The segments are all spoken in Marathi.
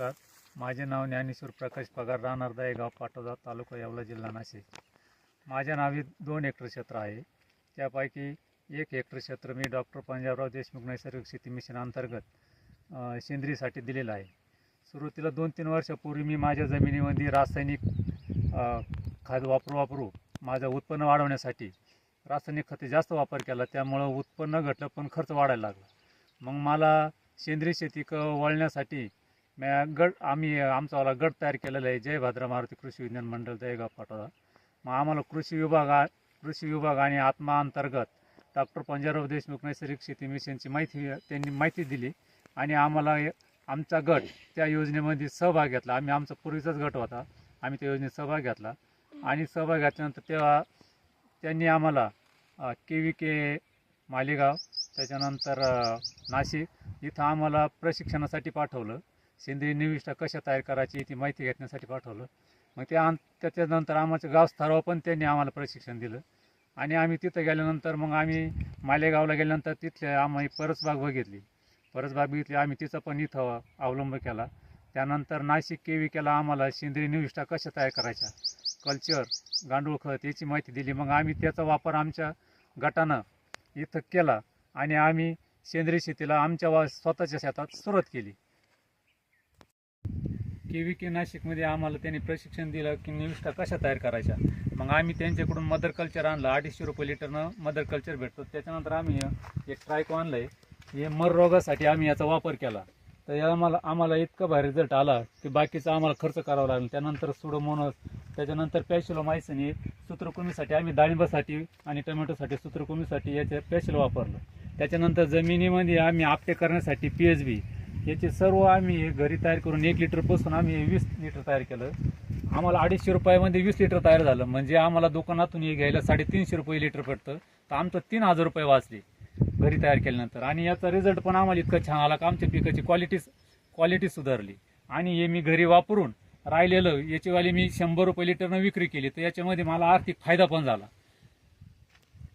नमस्कार. माझे नाव ज्ञानेश्वर प्रकाश पगार राहणार दहेगाव पाटोदा तालुका येवला जिल्हा नाशिक. माझ्या नावी दोन हेक्टर क्षेत्र आहे. त्यापैकी एक हेक्टर क्षेत्र मी डॉक्टर पंजाबराव देशमुख नैसर्गिक शेती मिशन अंतर्गत सेंद्रियसाठी दिलेलं आहे. सुरुवातीला दोन तीन वर्षापूर्वी मी माझ्या जमिनीमध्ये रासायनिक खत वापरू वापरू माझं उत्पन्न वाढवण्यासाठी रासायनिक खते जास्त वापर केला. त्यामुळं उत्पन्न घटलं पण खर्च वाढायला लागला. मग मला सेंद्रिय शेती क वळण्यासाठी गट आम्ही आमचावाला गट तयार केलेला आहे जय भद्रा मारुती कृषी विज्ञान मंडळ जयगाव पाटोदा मग आम्हाला कृषी विभागा कृषी विभाग आणि आत्मा अंतर्गत डॉक्टर पंजाबराव देशमुख नैसर्गिक शेती मिशनची माहिती त्यांनी माहिती दिली आणि आम्हाला आमचा गट त्या योजनेमध्ये सहभाग घेतला. आम्ही आमचा पूर्वीचाच गट होता. आम्ही त्या योजनेत सहभाग घेतला. आणि सहभाग घेतल्यानंतर तेव्हा त्यांनी आम्हाला के व्ही के मालेगाव त्याच्यानंतर नाशिक इथं आम्हाला प्रशिक्षणासाठी पाठवलं. सेंद्रिय निविष्ठा कशा तयार करायची ती माहिती घेण्यासाठी पाठवलं. मग त्या अं- त्याच्यानंतर आमचं गाव स्तरावर पण त्यांनी आम्हाला प्रशिक्षण दिलं. आणि आम्ही तिथं गेल्यानंतर मग आम्ही मालेगावला गेल्यानंतर तिथले आम्ही परसबाग बघितली. परसबाग बघितली आम्ही तिचा पण इथं अवलंब केला. त्यानंतर नाशिक केवी केला आम्हाला सेंद्रिय निविष्ठा कशा तयार करायच्या कल्चर गांडूळ खत याची माहिती दिली. मग आम्ही त्याचा वापर आमच्या गटानं इथं केला आणि आम्ही सेंद्रिय शेतीला आमच्या वा स्वतःच्या शेतात सुरुवात केली. के व्ही के नाशिकमध्ये आम्हाला त्यांनी प्रशिक्षण दिलं की निविष्ठा कशा तयार करायच्या? मग आम्ही त्यांच्याकडून मदर कल्चर आणलं अडीचशे रुपये लिटरनं मदर कल्चर भेटतो. त्याच्यानंतर आम्ही एक ट्रायको आणलं आहे हे मर रोगासाठी आम्ही याचा वापर केला. तर या आम्हाला आम्हाला इतका भारी रिझल्ट आला की बाकीचा आम्हाला खर्च करावा लागला. त्यानंतर सुडोमोनस त्याच्यानंतर पॅशिलो मायसन हे सूत्रकुमीसाठी आम्ही डाळिंबासाठी आणि टोमॅटोसाठी सूत्रकुमीसाठी याचे पॅशिल वापरलं. त्याच्यानंतर जमिनीमध्ये आम्ही आपटे करण्यासाठी पी एच बी याचे सर्व आम्ही हे घरी तयार करून एक लिटरपासून आम्ही हे वीस लिटर तयार केलं. आम्हाला अडीचशे रुपयामध्ये वीस लिटर तयार झालं. म्हणजे आम्हाला दुकानातून हे घ्यायला साडेतीनशे रुपये लिटर पडतं. तर आमचं तीन हजार रुपये वाचले घरी तयार केल्यानंतर. आणि याचा रिझल्ट पण आम्हाला इतकं छान आला का आमच्या पिकाची क्वालिटी क्वालिटी सुधारली. आणि हे मी घरी वापरून राहिलेलं याचीवाली मी शंभर रुपये लिटरनं विक्री केली. तर याच्यामध्ये मला आर्थिक फायदा पण झाला.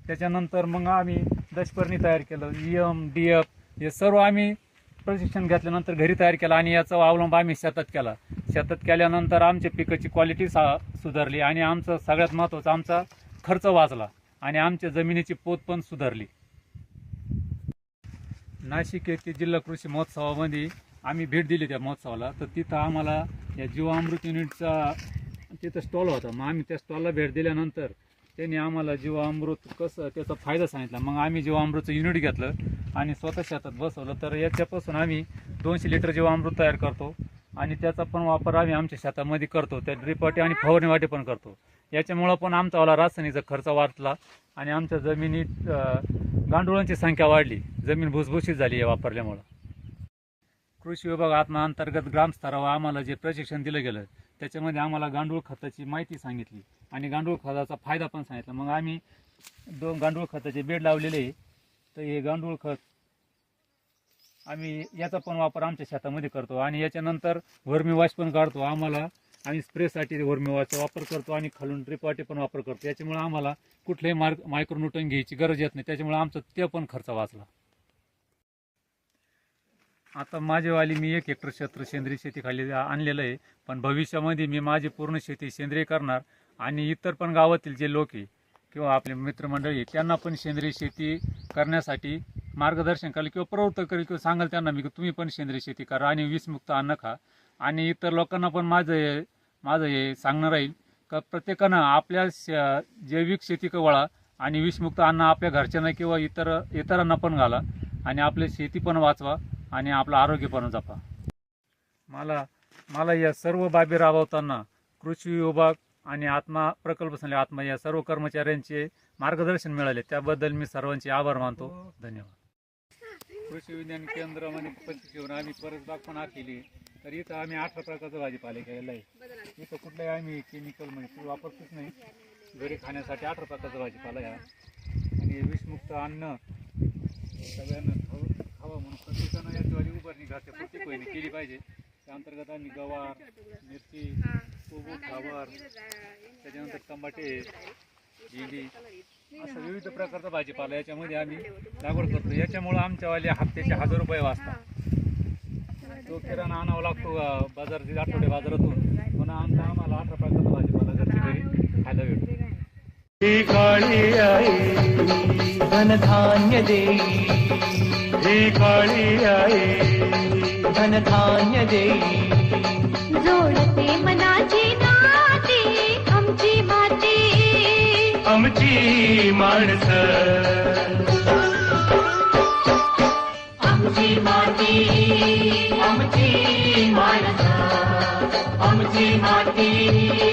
त्याच्यानंतर मग आम्ही दशपर्णी तयार केलं. ई एम डी एफ हे सर्व आम्ही प्रशिक्षण घेतल्यानंतर घरी तयार केला आणि याचा अवलंब आम्ही शेतात केला. शेतात केल्यानंतर आमच्या पिकाची क्वालिटी सा सुधारली आणि आमचं सगळ्यात महत्त्वाचं आमचा खर्च वाचला आणि आमच्या जमिनीची पोत पण सुधारली. नाशिक येथे जिल्हा कृषी महोत्सवामध्ये आम्ही भेट दिली त्या महोत्सवाला. तर तिथं आम्हाला या जीवामृत युनिटचा तिथं स्टॉल होता. मग आम्ही त्या स्टॉलला भेट दिल्यानंतर त्यांनी आम्हाला जीवामृत कसं त्याचा फायदा सांगितला. मग आम्ही जीवामृतचं युनिट घेतलं आणि स्वतः शेतात बसवलं. तर याच्यापासून आम्ही दोनशे लिटर जीवामृत तयार करतो आणि त्याचा पण वापर आम्ही आमच्या शेतामध्ये करतो. त्या ड्रिपवाटी आणि फवारणी वाटी पण करतो. याच्यामुळं पण आमचा वाला रासायनिकचा खर्च वाढला आणि आमच्या जमिनीत गांडुळांची संख्या वाढली. जमीन भुसभुशीत झाली या वापरल्यामुळं. कृषी विभाग अंतर्गत ग्रामस्तरावर आम्हाला जे प्रशिक्षण दिलं गेलं त्याच्यामध्ये आम्हाला गांडूळ खताची माहिती सांगितली आणि गांडूळ खताचा फायदा पण सांगितला. मग आम्ही दोन गांडूळ खताचे बेड लावलेले तर हे गांडूळ खत आम्ही याचा पण वापर आमच्या शेतामध्ये करतो आणि याच्यानंतर वर्मी वॉश पण काढतो आम्हाला आम्ही स्प्रेसाठी वर्मी वॉशचा वापर करतो आणि खालून ट्रिपाटी पण वापर करतो. याच्यामुळे आम्हाला कुठल्याही मार्क मायक्रोन्यूटन घ्यायची गरज येत नाही. त्याच्यामुळे आमचा ते पण खर्च वाचला. आता माझेवाली मी एक हेक्टर क्षेत्र सेंद्रिय शेतीखाली आणलेलं आहे पण भविष्यामध्ये मी माझी पूर्ण शेती सेंद्रिय करणार आणि इतर पण गावातील जे लोक आहे किंवा आपले मित्रमंडळी आहे, त्यांना पण सेंद्रिय शेती करण्यासाठी मार्गदर्शन करेल किंवा प्रवृत्त करेल किंवा सांगाल त्यांना मी की तुम्ही पण सेंद्रिय शेती करा आणि विषमुक्त अन्न खा. आणि इतर लोकांना पण माझं हे माझं हे सांगणं राहील का प्रत्येकानं आपल्या श- जैविक शेती वळा आणि विषमुक्त अन्न आपल्या घरच्यांना किंवा इतर इतरांना पण घाला आणि आपली शेती पण वाचवा. आणि आपलं आरोग्य पण जपा. मला मला या सर्व बाबी राबवताना कृषी विभाग आणि आत्मा प्रकल्प संस्था आत्मा या सर्व कर्मचाऱ्यांचे मार्गदर्शन मिळाले. त्याबद्दल मी सर्वांचे आभार मानतो. धन्यवाद. कृषी विज्ञान केंद्रामध्ये प्रशिक्षण आम्ही परसबाग पण आखली. तर इथं आम्ही अठरा प्रकारचा भाजीपाला केलेला आहे. इथं कुठलाही आम्ही केमिकल म्हणजे वापरतच नाही. घरी खाण्यासाठी अठरा प्रकारचा भाजीपाला आहे आणि विषमुक्त अन्न सगळ्यांना खावं म्हणून प्रत्येकानं याच्यावाली उभारणी घातल्या प्रत्येक वहिनी केली पाहिजे. त्या अंतर्गत आम्ही गवार मिरची कोबू फ्लावर त्याच्यानंतर टमाटे भेंडी. असं विविध प्रकारचा भाजीपाला याच्यामध्ये आम्ही लागवड करतो. याच्यामुळं आमच्यावाले हप्त्याचे हजार रुपये वाचतात. तो किराणा आणावा लागतो बाजार आठवडे बाजारातून. पुन्हा आमचा आम्हाला अठरा प्रकारचा भाजीपाला घरच्या घरी खायला भेटतो. काळी आई धनधान्य देई. ही काळी आई. धनधान्य देई जोडते मनाची नाती आमची माती. आमची माणसं. आमची माती आमची माणसं. आमची माती.